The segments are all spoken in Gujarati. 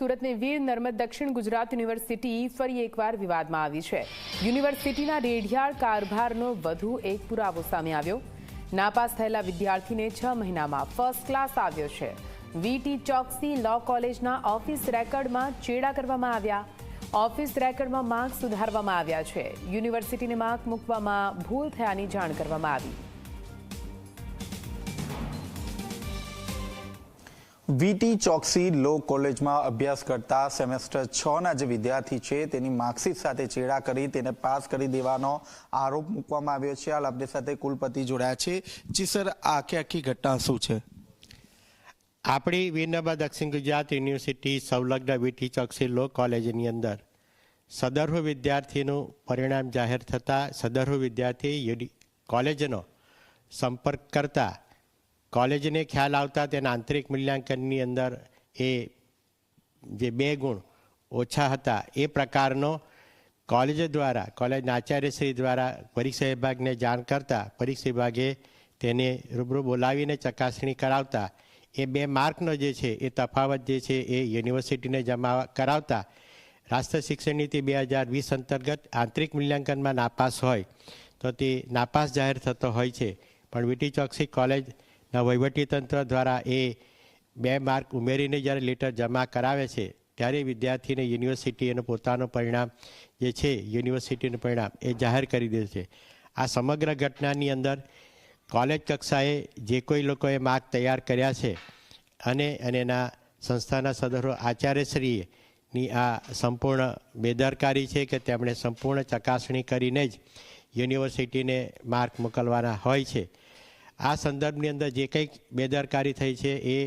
સુરતની વીર નર્મદ દક્ષિણ ગુજરાત યુનિવર્સિટી ફરી એકવાર વિવાદમાં આવી છે. યુનિવર્સિટીના રેઢિયાળ કારભારનો વધુ એક પુરાવો સામે આવ્યો. નાપાસ થયેલા વિદ્યાર્થીને છ મહિનામાં ફર્સ્ટ ક્લાસ આવ્યો છે. વીટી ચોકસી લો કોલેજના ઓફિસ રેકર્ડમાં ચેડા કરવામાં આવ્યા. ઓફિસ રેકર્ડમાં માર્ક સુધારવામાં આવ્યા છે. યુનિવર્સિટીને માર્ક મૂકવામાં ભૂલ થયાની જાણ કરવામાં આવી. વીટી ચોકસી લો કોલેજમાં અભ્યાસ કરતા સેમેસ્ટર છ ના જે વિદ્યાર્થી છે, તેની માર્કશીટ સાથે ચેડા કરી, તેને પાસ કરી દેવાનો આરોપ મૂકવામાં આવ્યો છે. હાલ આપણી સાથે કુલપતિ જોડાયા છે. જી સર આખી આખી ઘટના શું છે? આપણી વિનબા દક્ષિણ ગુજરાત યુનિવર્સિટી સંલગ્ન વીટી ચોકસી લો કોલેજની અંદર સદર્ભ વિદ્યાર્થીનું પરિણામ જાહેર થતાં સદર્ભ વિદ્યાર્થી કોલેજનો સંપર્ક કરતા કોલેજને ખ્યાલ આવતા તેના આંતરિક મૂલ્યાંકનની અંદર એ જે બે ગુણ ઓછા હતા એ પ્રકારનો કોલેજ દ્વારા, કોલેજના આચાર્યશ્રી દ્વારા પરીક્ષા વિભાગને જાણ કરતા પરીક્ષા વિભાગે તેને રૂબરૂ બોલાવીને ચકાસણી કરાવતા, એ બે માર્કનો જે છે એ તફાવત જે છે એ યુનિવર્સિટીને જમા કરાવતા રાષ્ટ્રીય શિક્ષણ નીતિ બે હજાર વીસ અંતર્ગત આંતરિક મૂલ્યાંકનમાં નાપાસ હોય, તો તે નાપાસ જાહેર થતો હોય છે. પણ વીટી ચોકસી કોલેજના વહીવટીતંત્ર દ્વારા એ બે માર્ક ઉમેરીને જ્યારે લેટર જમા કરાવે છે, ત્યારે વિદ્યાર્થીને યુનિવર્સિટી એનું પોતાનું પરિણામ જે છે, યુનિવર્સિટીનું પરિણામ એ જાહેર કરી દે છે. આ સમગ્ર ઘટનાની અંદર કોલેજ કક્ષાએ જે કોઈ લોકોએ માર્ક તૈયાર કર્યા છે અને એના સંસ્થાના સદસ્યો આચાર્યશ્રીની આ સંપૂર્ણ બેદરકારી છે કે તેમણે સંપૂર્ણ ચકાસણી કરીને જ યુનિવર્સિટીને માર્ક મોકલવાના હોય છે. આ સંદર્ભની અંદર જે કંઈક બેદરકારી થઈ છે એ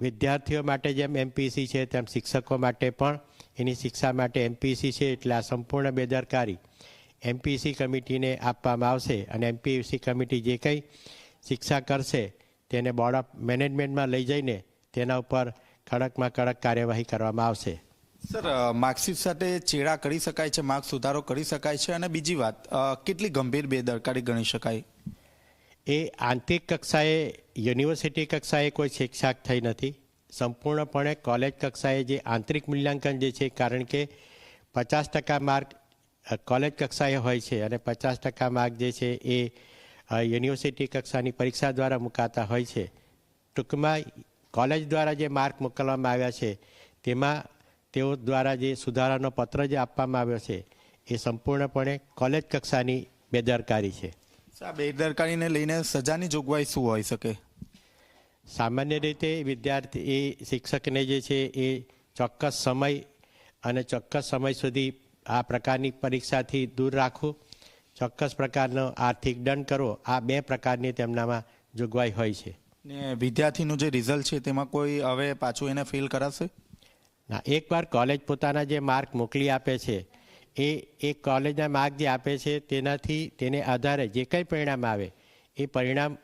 વિદ્યાર્થીઓ માટે જેમ એમપીસી છે, તેમ શિક્ષકો માટે પણ એની શિક્ષા માટે એમપીસી છે એટલે આ સંપૂર્ણ બેદરકારી એમપીસી કમિટીને આપવામાં આવશે અને એમપીસી કમિટી જે કંઈ શિક્ષા કરશે તેને બોર્ડ ઓફ મેનેજમેન્ટમાં લઈ જઈને તેના ઉપર કડકમાં કડક કાર્યવાહી કરવામાં આવશે. સર માર્કશીટ સાથે ચેડા કરી શકાય છે, માર્ક સુધારો કરી શકાય છે અને બીજી વાત કેટલી ગંભીર બેદરકારી ગણી શકાય? એ આંતરિક કક્ષાએ, યુનિવર્સિટી કક્ષાએ કોઈ શિક્ષક થઈ નથી. સંપૂર્ણપણે કોલેજ કક્ષાએ જે આંતરિક મૂલ્યાંકન જે છે, કારણ કે પચાસ ટકા માર્ક કોલેજ કક્ષાએ હોય છે અને પચાસ ટકા માર્ક જે છે એ યુનિવર્સિટી કક્ષાની પરીક્ષા દ્વારા મુકાતા હોય છે. ટૂંકમાં, કોલેજ દ્વારા જે માર્ક મોકલવામાં આવ્યા છે, તેમાં તેઓ દ્વારા જે સુધારાનો પત્ર જે આપવામાં આવ્યો છે, એ સંપૂર્ણપણે કોલેજ કક્ષાની બેદરકારી છે. આ બેદરકારીને લઈને સજાની જોગવાઈ શું હોઈ શકે? સામાન્ય રીતે વિદ્યાર્થી એ શિક્ષકને જે છે એ ચોક્કસ સમય અને ચોક્કસ સમય સુધી આ પ્રકારની પરીક્ષાથી દૂર રાખવું ચોક્કસ પ્રકારનો આર્થિક દંડ કરવો આ બે પ્રકારની તેમનામાં જોગવાઈ હોય છે. ને વિદ્યાર્થીનું જે રિઝલ્ટ છે તેમાં કોઈ હવે પાછું એને ફેલ કરાશે? ના એકવાર કોલેજ પોતાના જે માર્ક મોકલી આપે છે એ એ કોલેજના માર્ક જે આપે છે તેનાથી તેને આધારે જે કંઈ પરિણામ આવે એ પરિણામ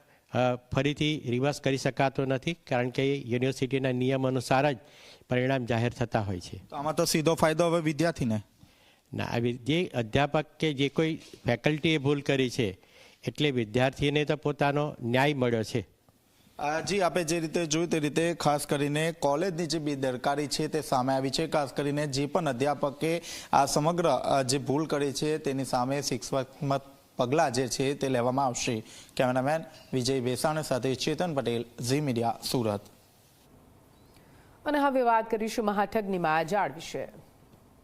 ફરીથી રિવર્સ કરી શકાતો નથી કારણ કે યુનિવર્સિટીના નિયમ અનુસાર જ પરિણામ જાહેર થતા હોય છે. તો આમાં તો સીધો ફાયદો હવે વિદ્યાર્થીને? ના જે અધ્યાપક કે જે કોઈ ફેકલ્ટીએ ભૂલ કરી છે એટલે વિદ્યાર્થીને તો પોતાનો ન્યાય મળ્યો છે. જી આપણે જે રીતે જોયું તે રીતે ખાસ કરીને કોલેજની જે બેદરકારી છે તે સામે આવી છે. ખાસ કરીને જે પણ અધ્યાપકે આ સમગ્ર જે ભૂલ કરી છે તેની સામે શિક્ષાત્મક પગલાં જે છે તે લેવામાં આવશે. કેમેરામેન વિજય વેસાણ સાથે ચેતન પટેલ, ઝી મીડિયા, સુરત. અને હવે વાત કરીશું મહાઠગની જાળ વિશે.